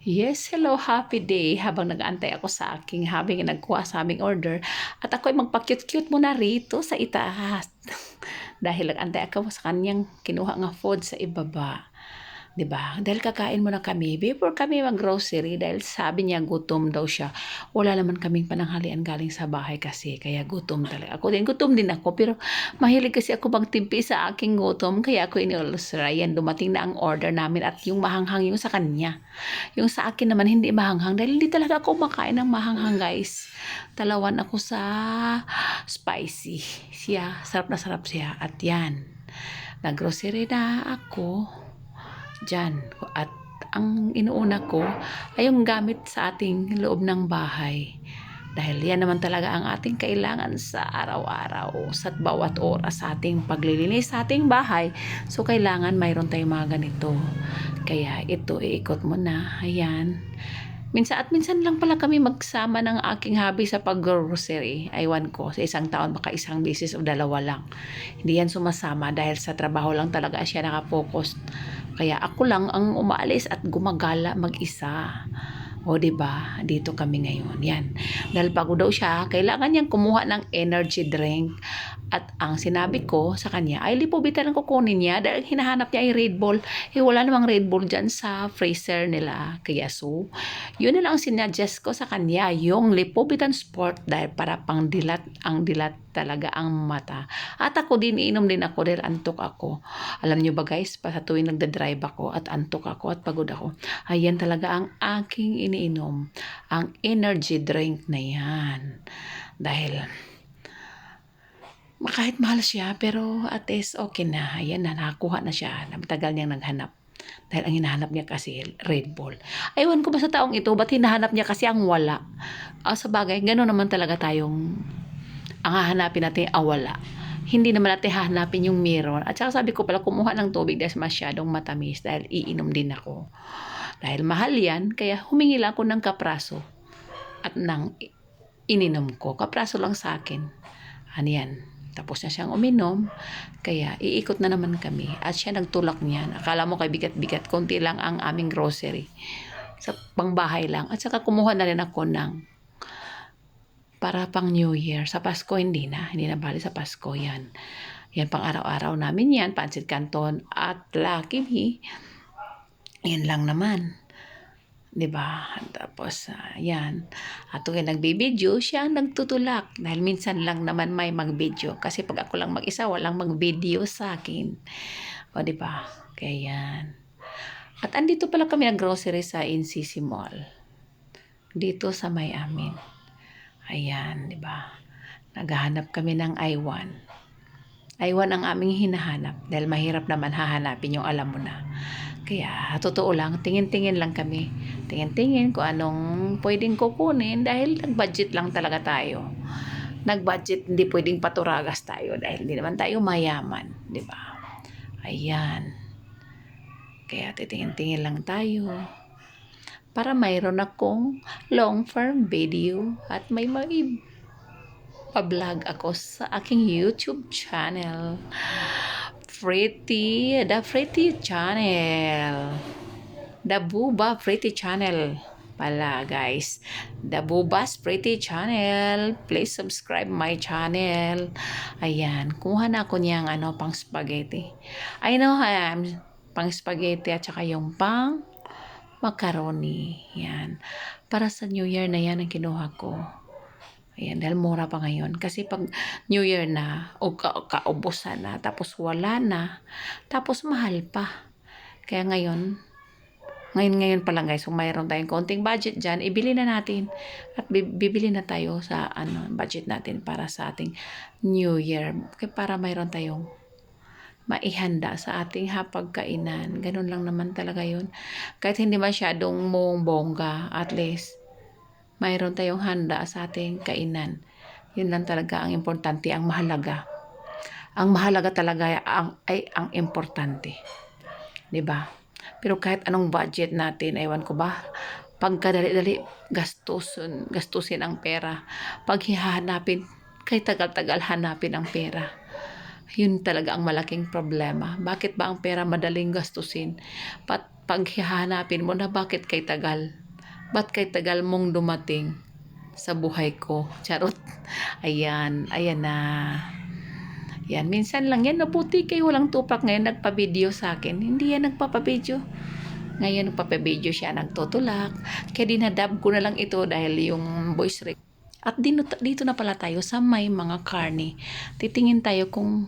Yes, hello, happy day. Habang nag-aantay ako sa aking habing nagkuha sa aming order. At ako ay magpa-cute-cute muna rito sa itaas. Dahil nag-antay ako sa kanyang kinuha nga food sa ibaba. 'Di ba? Dahil kakain muna kami before kami mag-grocery dahil sabi niya gutom daw siya. Wala naman kaming pananghalian galing sa bahay kasi kaya gutom talaga. Ako din gutom din ako pero mahilig kasi ako magtimpi sa aking gutom kaya ako iniulusra. Yan dumating na ang order namin at yung mahanghang yung sa kanya. Yung sa akin naman hindi mahanghang dahil hindi talaga ako makain ng mahanghang guys. Talawan ako sa spicy. Siya, sarap na sarap siya. At yan, nag-grocery na ako dyan. At ang inuuna ko ay yung gamit sa ating loob ng bahay. Dahil yan naman talaga ang ating kailangan sa araw-araw sa bawat oras sa ating paglilinis sa ating bahay. So, kailangan mayroon tayong mga ganito. Kaya ito, iikot mo na. Ayan. Minsan at minsan lang pala kami magsama ng aking hobby sa pag-grocery. Aywan ko, sa isang taon baka isang beses o dalawa lang. Hindi yan sumasama dahil sa trabaho lang talaga siya nakapokus. Kaya ako lang ang umaalis at gumagala mag-isa. O, ba? Dito kami ngayon. Yan. Dahil bago daw siya, kailangan niyang kumuha ng energy drink. At ang sinabi ko sa kanya, ay lipobitan ang kukunin niya dahil hinahanap niya ay Red Bull. Eh, wala namang Red Bull dyan sa freezer nila. Kaya so, yun na lang ang sinuggest ko sa kanya, yung lipobitan sport dahil para pang dilat, ang dilat talaga ang mata. At ako din, iinom din ako dahil antok ako. Alam niyo ba guys, pa sa tuwing nagda-drive ako at antok ako at pagod ako, ayan talaga ang aking iniinom. Ang energy drink na yan. Dahil, kahit mahal siya, pero at least okay na. Ayan na, nakakuha na siya. Matagal niyang naghanap. Dahil ang hinahanap niya kasi Red Bull. Aywan ko ba sa taong ito, ba't hinahanap niya kasi ang wala? Ah, sa bagay, gano'n naman talaga tayong ang hahanapin natin ang wala. Hindi naman natin hahanapin yung meron. At saka sabi ko pala, kumuha ng tubig dahil masyadong matamis dahil iinom din ako. Dahil mahal yan, kaya humingi lang ako ng kapraso at nang ininom ko. Kapraso lang sa akin. Ano yan? Tapos na siyang uminom, kaya iikot na naman kami. At siya nagtulak niyan. Akala mo kay bigat-bigat, konti lang ang aming grocery. Sa pangbahay lang. At saka kumuha na rin ako ng para pang New Year. Sa Pasko, hindi na. Hindi na bali sa Pasko yan. Yan pang araw-araw namin yan. Pansit Canton at Lucky Yan lang naman. 'di ba? Tapos uh. At kung nagbibideo, siya nagtutulak dahil minsan lang naman may mag-video kasi pag ako lang mag-isa, walang mag-video sa akin. O 'di ba? Kaya yan. At andito pala kami nag-grocery sa NCC Mall. Dito sa may amin. Ayan, 'di ba? Naghahanap kami ng I1. I1 ang aming hinahanap dahil mahirap naman hahanapin yung alam mo na. Kaya, totoo lang, tingin-tingin lang kami. Tingin-tingin kung anong pwedeng kukunin dahil nag-budget lang talaga tayo. Nag-budget, hindi pwedeng paturagas tayo dahil hindi naman tayo mayaman. di ba? Ayan. Kaya titingin-tingin lang tayo para mayroon akong long form video at may may pa-vlog ako sa aking YouTube channel. Pretty, The Pretty Channel. The Buba Pretty Channel pala guys. The Buba's Pretty Channel. Please subscribe my channel. Ayan, kuha na ako niyang ano, pang spaghetti. I know, um, pang spaghetti at saka yung pang macaroni. Yan. Para sa New Year na yan ang kinuha ko. Ayan, dahil mura pa ngayon. Kasi pag New Year na, o ka kaubusan na, tapos wala na, tapos mahal pa. Kaya ngayon, ngayon ngayon pa lang guys, kung mayroon tayong konting budget dyan, ibili na natin. At bibili na tayo sa ano, budget natin para sa ating New Year. Kaya para mayroon tayong maihanda sa ating hapagkainan. Ganun lang naman talaga yun. Kahit hindi masyadong mong bongga, at least, mayroon tayong handa sa ating kainan. Yun lang talaga ang importante, ang mahalaga. Ang mahalaga talaga ang, ay ang importante. 'Di ba? Pero kahit anong budget natin, ewan ko ba, pagkadali-dali gastusin, gastusin ang pera. Pag hihanapin, kay tagal-tagal hanapin ang pera. Yun talaga ang malaking problema. Bakit ba ang pera madaling gastusin? Pat paghahanapin mo na bakit kay tagal. Ba't kay tagal mong dumating sa buhay ko? Charot. Ayan, ayan na. Yan, minsan lang yan. Nabuti kayo walang tupak ngayon nagpa-video sa akin. Hindi yan nagpapa-video. Ngayon nagpapa-video siya nagtutulak. Kaya dinadab ko na lang ito dahil yung voice rec. At dito, dito na pala tayo sa may mga karne. Titingin tayo kung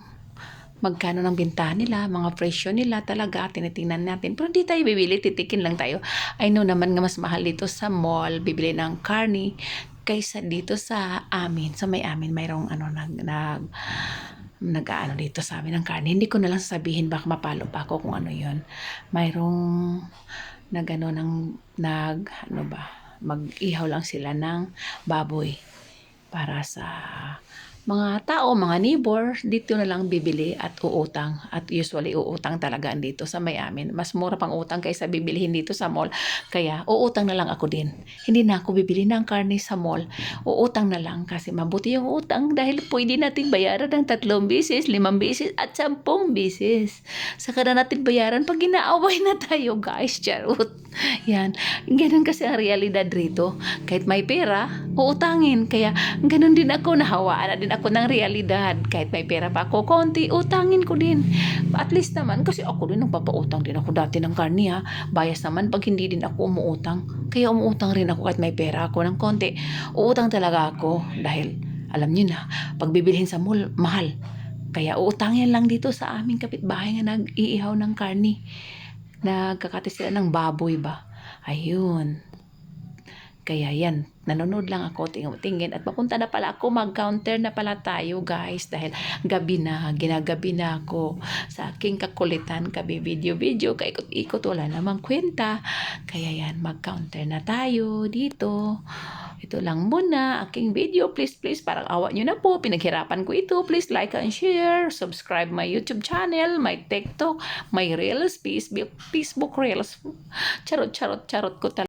magkano ng bintahan nila, mga presyo nila talaga, tinitingnan natin. Pero hindi tayo bibili, titikin lang tayo. I know naman nga mas mahal dito sa mall, bibili ng karne, kaysa dito sa amin. Sa may amin, mayroong ano, nag, nag, nag-ano dito sa amin ng karne. Hindi ko na lang sasabihin, baka mapalo pa ako kung ano yon Mayroong nag, ano, ng, nag, ano ba, mag-ihaw lang sila ng baboy para sa mga tao, mga neighbor, dito na lang bibili at uutang. At usually uutang talaga dito sa may amin. Mas mura pang utang kaysa bibilihin dito sa mall. Kaya uutang na lang ako din. Hindi na ako bibili ng karne sa mall. Uutang na lang kasi mabuti yung utang dahil pwede natin bayaran ng tatlong bisis, limang bisis at sampung bisis. Saka na natin bayaran pag ginaaway na tayo guys. Charot. Yan. Ganun kasi ang realidad rito. Kahit may pera, uutangin. Kaya ganun din ako. Nahawaan na din ako ng realidad. Kahit may pera pa ako, konti, utangin ko din. At least naman, kasi ako din nagpapautang din ako dati ng karni ha. Bias naman pag hindi din ako umuutang. Kaya umuutang rin ako kahit may pera ako ng konti. Uutang talaga ako dahil alam niyo na, pag bibilhin sa mall, mahal. Kaya uutangin lang dito sa aming kapitbahay nga nag-iihaw ng karni. Nagkakati sila ng baboy ba? Ayun. Kaya yan, nanonood lang ako, tingin at papunta na pala ako, mag-counter na pala tayo guys dahil gabi na, ginagabi na ako sa aking kakulitan, kabi video-video, kaikot-ikot, wala namang kwenta. Kaya yan, mag-counter na tayo dito. Ito lang muna, aking video, please, please, parang awa nyo na po, pinaghirapan ko ito, please like and share, subscribe my YouTube channel, my TikTok, my Reels, Facebook, Facebook Reels, charot, charot, charot ko talaga.